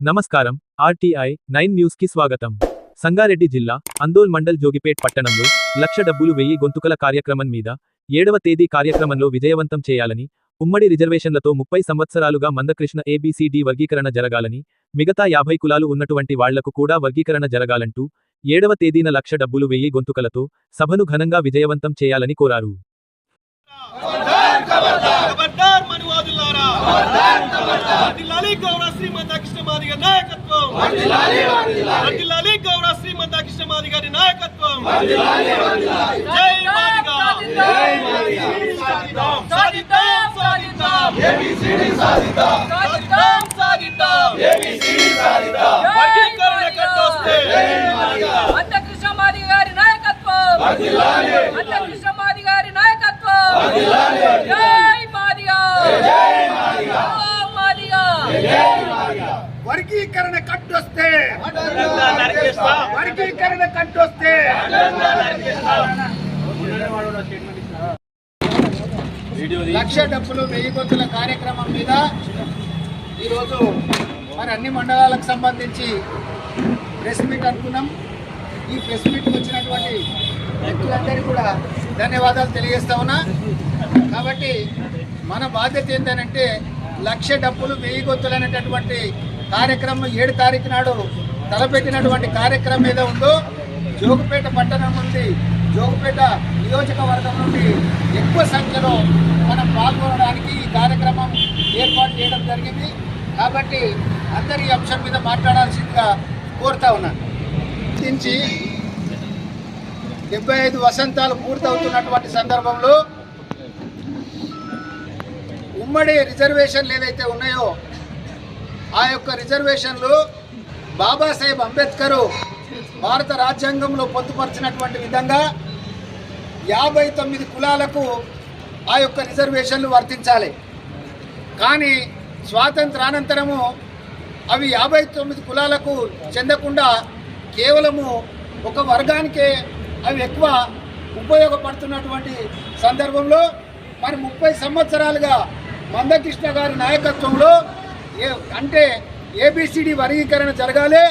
నమస్కారం. RTI nine న్యూస్కి స్వాగతం. సంగారెడ్డి జిల్లా అందోల్ మండల్ జోగిపేట్ పట్టణంలో లక్ష డబ్బులు వెయ్యి గొంతుకల కార్యక్రమం మీద ఏడవ తేదీ కార్యక్రమంలో విజయవంతం చేయాలని ఉమ్మడి రిజర్వేషన్లతో ముప్పై సంవత్సరాలుగా మందకృష్ణ ఏబీసీడీ వర్గీకరణ జరగాలని మిగతా యాభై కులాలు ఉన్నటువంటి వాళ్ళకు కూడా వర్గీకరణ జరగాలంటూ ఏడవ తేదీన లక్ష డబ్బులు వెయ్యి గొంతుకలతో సభను ఘనంగా విజయవంతం చేయాలని కోరారు ఖబర్దార్ మనువాదులారా వర్ధిల్లాలి గౌర శ్రీమంత కృష్ణమాది గారి నాయకత్వం వర్ధిల్లాలి. గౌర శ్రీమంత కృష్ణమాది గారి నాయకత్వం. జై మాదిగా. సాధిద్దాం సాధిద్దాం సాధిద్దాం. సాధిద్దాం వర్గీకరణ కట్టొస్తే అంత కృష్ణమాది గారి నాయకత్వం అంత కృష్ణమాది గారి నాయకత్వం జై మాదిగా ఓ మాదిగా వర్గీకరణ కట్టొస్తే వర్గీకరణ కట్టొస్తే లక్ష డబ్బులు వెయ్యి గొంతుల కార్యక్రమం మీద ఈరోజు మరి అన్ని మండలాలకు సంబంధించి ప్రెస్ మీట్ అనుకున్నాం. ఈ ప్రెస్ మీట్కి వచ్చినటువంటి వ్యక్తులందరికీ కూడా ధన్యవాదాలు తెలియజేస్తా ఉన్నా. కాబట్టి మన బాధ్యత ఏంటంటే లక్ష డబ్బులు వెయ్యి గొంతులు అనేటటువంటి కార్యక్రమం ఏడు తారీఖు నాడు తలపెట్టినటువంటి కార్యక్రమం ఏదో ఉందో జోగుపేట పట్టణం నుండి జోగుపేట నియోజకవర్గం నుండి ఎక్కువ సంఖ్యలో మనం పాల్గొనడానికి ఈ కార్యక్రమం ఏర్పాటు చేయడం జరిగింది. కాబట్టి అందరి అంశం మీద మాట్లాడాల్సిందిగా కోరుతా ఉన్నాను. గుర్తించి డెబ్బై ఐదు వసంతాలు పూర్తవుతున్నటువంటి సందర్భంలో ఉమ్మడి రిజర్వేషన్లు ఏదైతే ఉన్నాయో ఆ యొక్క రిజర్వేషన్లు బాబాసాహెబ్ అంబేద్కర్ భారత రాజ్యాంగంలో పొందుపరిచినటువంటి విధంగా యాభై తొమ్మిది కులాలకు ఆ యొక్క రిజర్వేషన్లు వర్తించాలి. కానీ స్వాతంత్రానంతరము అవి యాభై తొమ్మిది కులాలకు చెందకుండా కేవలము ఒక వర్గానికే అవి ఎక్కువ ఉపయోగపడుతున్నటువంటి సందర్భంలో మరి ముప్పై సంవత్సరాలుగా మందకృష్ణ గారి నాయకత్వంలో అంటే ఏబిసిడి వర్గీకరణ జరగాలి.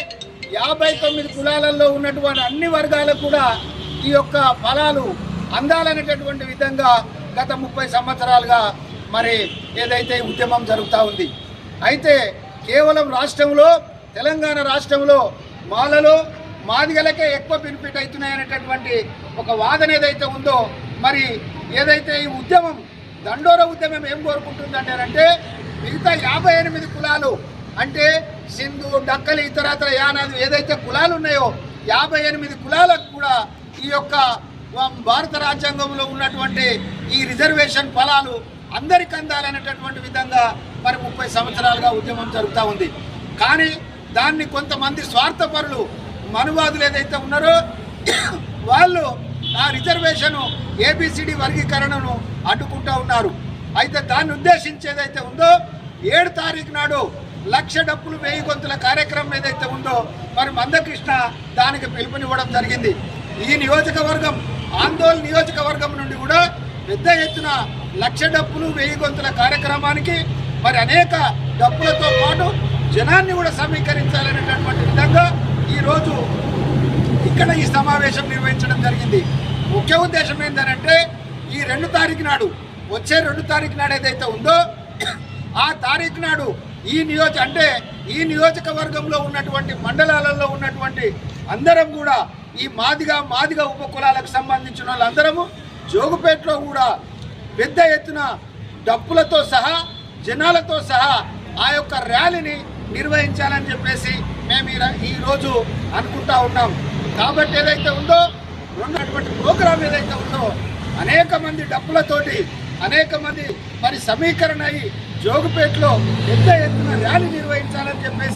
యాభై తొమ్మిది కులాలలో ఉన్నటువంటి అన్ని వర్గాలకు కూడా ఈ యొక్క ఫలాలు అందాలనేటటువంటి విధంగా గత ముప్పై సంవత్సరాలుగా మరి ఏదైతే ఈ ఉద్యమం జరుగుతూ ఉంది. అయితే కేవలం రాష్ట్రంలో తెలంగాణ రాష్ట్రంలో మాలలో మాదిగలకే ఎక్కువ బెనిఫిట్ అవుతున్నాయనేటటువంటి ఒక వాదన ఏదైతే ఉందో మరి ఏదైతే ఈ ఉద్యమం దండోర ఉద్యమం ఏం కోరుకుంటుందంటే మిగతా యాభై ఎనిమిది కులాలు అంటే సింధు డక్కలి ఇతరత్ర యానాది ఏదైతే కులాలు ఉన్నాయో యాభై ఎనిమిది కులాలకు కూడా ఈ యొక్క భారత రాజ్యాంగంలో ఉన్నటువంటి ఈ రిజర్వేషన్ ఫలాలు అందరికి అందాలనేటటువంటి విధంగా మరి ముప్పై సంవత్సరాలుగా ఉద్యమం జరుగుతూ ఉంది. కానీ దాన్ని కొంతమంది స్వార్థపరులు మనువాదులు ఏదైతే ఉన్నారో వాళ్ళు ఆ రిజర్వేషన్ ఏబిసిడి వర్గీకరణను అడ్డుకుంటా ఉన్నారు. అయితే దాన్ని ఉద్దేశించి ఏదైతే ఉందో ఏడు తారీఖు నాడు లక్ష డబ్బులు వెయ్యి గొంతుల కార్యక్రమం ఏదైతే ఉందో మరి మందకృష్ణ దానికి పిలుపునివ్వడం జరిగింది. ఈ నియోజకవర్గం ఆందోళన నియోజకవర్గం నుండి కూడా పెద్ద ఎత్తున లక్ష డబ్బులు వెయ్యి గొంతుల కార్యక్రమానికి మరి అనేక డబ్బులతో పాటు జనాన్ని కూడా సమీకరించాలనేటటువంటి విధంగా ఈరోజు ఇక్కడ ఈ సమావేశం నిర్వహించడం జరిగింది. ముఖ్య ఉద్దేశం ఏంటంటే ఈ రెండు తారీఖు నాడు వచ్చే రెండు తారీఖు నాడు ఏదైతే ఉందో ఆ తారీఖు నాడు ఈ నియోజ అంటే ఈ నియోజకవర్గంలో ఉన్నటువంటి మండలాలలో ఉన్నటువంటి అందరం కూడా ఈ మాదిగా మాదిగా ఉపకులాలకు సంబంధించిన వాళ్ళందరము జోగుపేటలో కూడా పెద్ద ఎత్తున డప్పులతో సహా జనాలతో సహా ఆ యొక్క ర్యాలీని నిర్వహించాలని చెప్పేసి మేము ఈ ర- అనుకుంటా ఉన్నాం. కాబట్టి ఏదైతే ఉందో ఉన్నటువంటి ప్రోగ్రాం ఏదైతే ఉందో అనేక మంది డప్పులతోటి అనేక మంది మరి సమీకరణ అయి జోగుపేటలో పెద్ద ఎత్తున ర్యాలీ నిర్వహించాలని చెప్పేసి